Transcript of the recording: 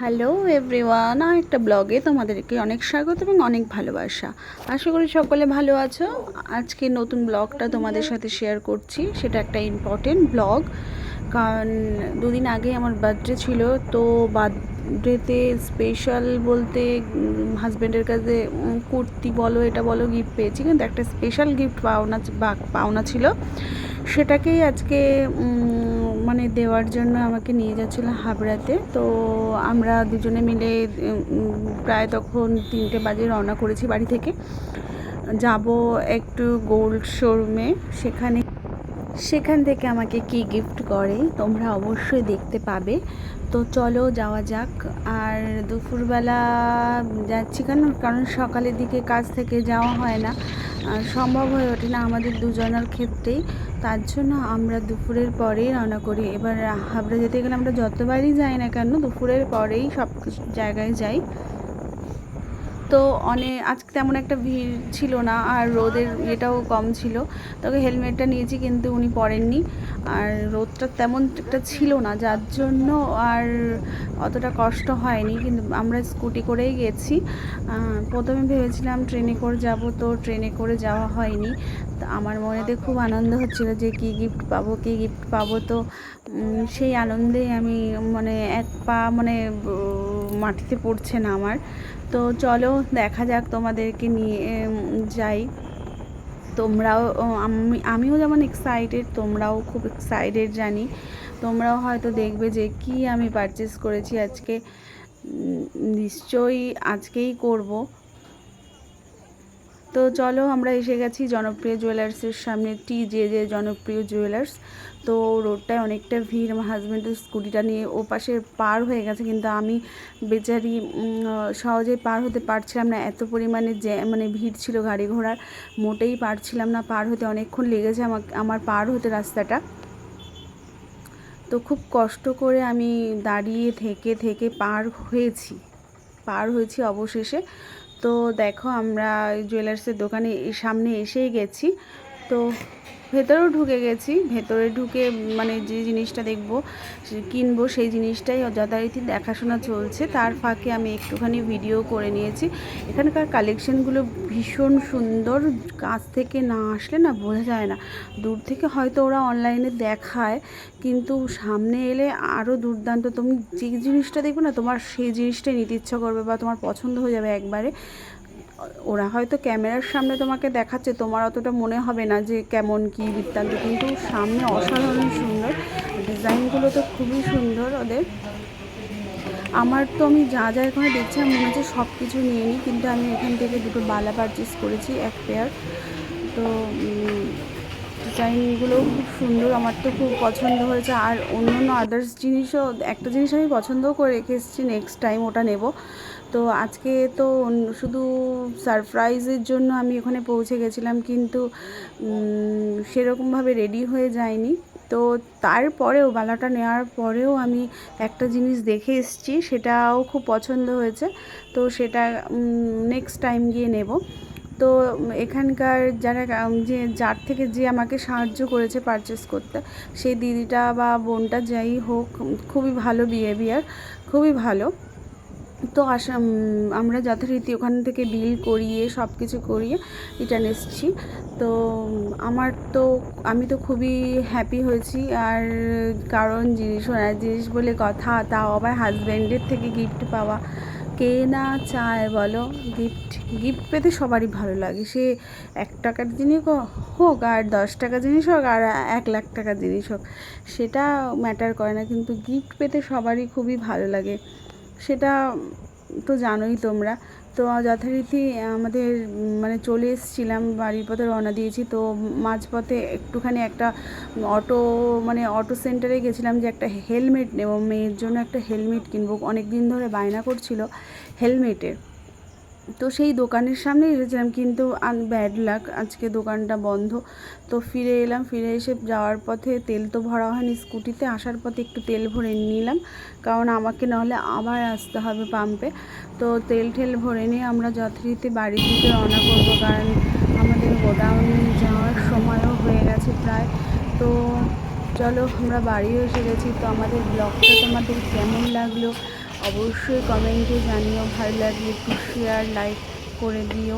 Hello everyone আর একটা ব্লগে তোমাদেরকে অনেক স্বাগত এবং অনেক ভালোবাসা। আশা করি সকলে ভালো আছো। আজকে নতুন ব্লগটা তোমাদের সাথে শেয়ার করছি। সেটা একটা ইম্পর্টেন্ট ব্লগ কারণ দুদিন আগে আমার বার্থডে ছিল, তো বার্থডেতে স্পেশাল বলতে হাজব্যান্ডের কাছে কুর্তি বলো, এটা বলো গিফট পেয়েছি। কিন্তু একটা স্পেশাল গিফট পাওনা পাওনা ছিল। সেটাকেই আজকে মানে দেওয়ার জন্য আমাকে নিয়ে যাচ্ছিল হাবড়াতে। তো আমরা দুজনে মিলে প্রায় তখন তিনটে বাজে রওনা করেছি বাড়ি থেকে। যাব একটু গোল্ড শোরুমে। সেখানে, সেখান থেকে আমাকে কি গিফট করে তোমরা অবশ্যই দেখতে পাবে। তো চলো যাওয়া যাক। আর দুপুরবেলা যাচ্ছি কেন? কারণ সকালের দিকে কাজ থেকে যাওয়া হয় না। সম্ভব হয়ে ওঠে না আমাদের দুজনের ক্ষেত্রেই। তার জন্য আমরা দুপুরের পরেই রান্না করি। এবার হাবড়া যেতে গেলে আমরা যতবারই যাই না কেন, দুপুরের পরেই সব জায়গায় যাই। তো অনেক আজকে তেমন একটা ভিড় ছিল না, আর রোদের ইয়েটাও কম ছিল। তবে হেলমেটটা নিয়েছি, কিন্তু উনি পরেননি। আর রোদটা তেমন একটা ছিল না, যার জন্য আর অতটা কষ্ট হয়নি। কিন্তু আমরা স্কুটি করেই গেছি। প্রথমে ভেবেছিলাম ট্রেনে করে যাব, তো ট্রেনে করে যাওয়া হয়নি। তো আমার মনেতে খুব আনন্দ হচ্ছিল যে কি গিফট পাবো, কি গিফট পাবো। তো সেই আনন্দেই আমি মানে এক পা মানে মাটিতে পড়ছে না আমার। তো চলো দেখা যাক তোমাদেরকে নিয়ে যাই। তোমরাও আমি, আমিও যেমন এক্সাইটেড তোমরাও খুব এক্সাইটেড জানি। তোমরাও হয়তো দেখবে যে কি আমি পারচেস করেছি আজকে। নিশ্চয়ই আজকেই করব। তো চলো আমরা এসে গেছি জনপ্রিয় জুয়েলার্সের সামনে টি যে যে জনপ্রিয় জুয়েলার্স। তো রোডটায় অনেকটা ভিড়, আমার হাজব্যান্ডের স্কুটিটা নিয়ে ও পাশে পার হয়ে গেছে, কিন্তু আমি বেচারি সহজেই পার হতে পারছিলাম না। এত পরিমাণে যে মানে ভিড় ছিল গাড়ি ঘোড়ার, মোটেই পারছিলাম না পার হতে। অনেকক্ষণ লেগেছে আমাকে, আমার পার হতে রাস্তাটা। তো খুব কষ্ট করে আমি দাঁড়িয়ে থেকে থেকে পার হয়েছি। পার হয়েছি অবশেষে। তো দেখো আমরা জুয়েলার্সের দোকানে সামনে এসেই গেছি। তো ভেতরেও ঢুকে গেছি, ভেতরে ঢুকে মানে যে জিনিসটা দেখব কিনবো সেই জিনিসটাই যথারীতি দেখাশোনা চলছে। তার ফাঁকে আমি একটুখানি ভিডিও করে নিয়েছি। এখানকার কালেকশনগুলো ভীষণ সুন্দর, কাছ থেকে না আসলে না বোঝা যায় না। দূর থেকে হয়তো ওরা অনলাইনে দেখায়, কিন্তু সামনে এলে আরও দুর্দান্ত। তুমি যে জিনিসটা দেখবে না, তোমার সেই জিনিসটাই নিতে ইচ্ছা করবে বা তোমার পছন্দ হয়ে যাবে একবারে। ওরা হয়তো ক্যামেরার সামনে তোমাকে দেখাচ্ছে, তোমার অতটা মনে হবে না যে কেমন কি বৃত্তান্ত, কিন্তু সামনে অসাধারণ সুন্দর। ডিজাইনগুলো তো খুবই সুন্দর ওদের। আমার তো আমি যা যা এখানে দেখছি, আমি মনে হচ্ছে সব কিছু নিয়ে নিই, কিন্তু আমি এখান থেকে দুটো বালা পারচেস করেছি, এক পেয়ার তো ডিজাইনগুলোও খুব সুন্দর, আমার তো খুব পছন্দ হয়েছে। আর অন্য অন্য আদার্স জিনিসও, একটা জিনিস আমি পছন্দও করে রেখে এসেছি নেক্সট টাইম ওটা নেব। তো আজকে তো শুধু সারপ্রাইজের জন্য আমি ওখানে পৌঁছে গেছিলাম, কিন্তু সেরকমভাবে রেডি হয়ে যায়নি তো তারপরেও, বালাটা নেওয়ার পরেও আমি একটা জিনিস দেখে এসেছি, সেটাও খুব পছন্দ হয়েছে। তো সেটা নেক্সট টাইম গিয়ে নেব। তো এখানকার যারা যে, যার থেকে যে আমাকে সাহায্য করেছে পারচেস করতে, সেই দিদিটা বা বোনটা যাই হোক, খুবই ভালো বিহেভিয়ার খুবই ভালো। তো আসা আমরা যথারীতি ওখান থেকে বিল করিয়ে সব কিছু করিয়ে রিটার্ন এসেছি। তো, আমার তো, আমি তো খুবই হ্যাপি হয়েছি। আর কারণ জিনিস জিনিস বলে কথা তাও আবার হাজব্যান্ডের থেকে গিফট পাওয়া। কে না চায় বলো গিফট গিফট পেতে সবারই ভালো লাগে। সে এক টাকার জিনিস হোক আর দশ টাকা জিনিস হোক আর এক লাখ টাকা জিনিস হোক, সেটা ম্যাটার করে না। কিন্তু গিফট পেতে সবারই খুবই ভালো লাগে। সেটা তো জানোই তোমরা। তো যথারীতি আমাদের মানে চলে এসেছিলাম, বাড়ির পথে রওনা দিয়েছি। তো মাঝপথে একটুখানি একটা অটো মানে অটো সেন্টারে গেছিলাম যে একটা হেলমেট নেব। মেয়ের জন্য একটা হেলমেট কিনবো। অনেক দিন ধরে বায়না করছিল হেলমেটের। তো সেই দোকানের সামনে এসেছিলাম, কিন্তু ব্যাড লাক আজকে দোকানটা বন্ধ। তো ফিরে এলাম, ফিরে এসে যাওয়ার পথে তেল তো ভরা হয়নি স্কুটিতে, আসার পথে একটু তেল ভরে নিলাম, কারণ আমাকে নাহলে আবার আসতে হবে পাম্পে তো তেল ঠেল ভরে নিয়ে আমরা যথারীতি বাড়ি থেকে রওনা করব, কারণ আমাদের গোডাউনে যাওয়ার সময়ও হয়ে গেছে প্রায়। তো চলো, আমরা বাড়িও এসে গেছি। তো আমাদের ব্লগটা তোমাদের কেমন লাগল? অবশ্যই কমেন্টে জানিও ভালো লাগলে একটু শেয়ার লাইক করে দিও।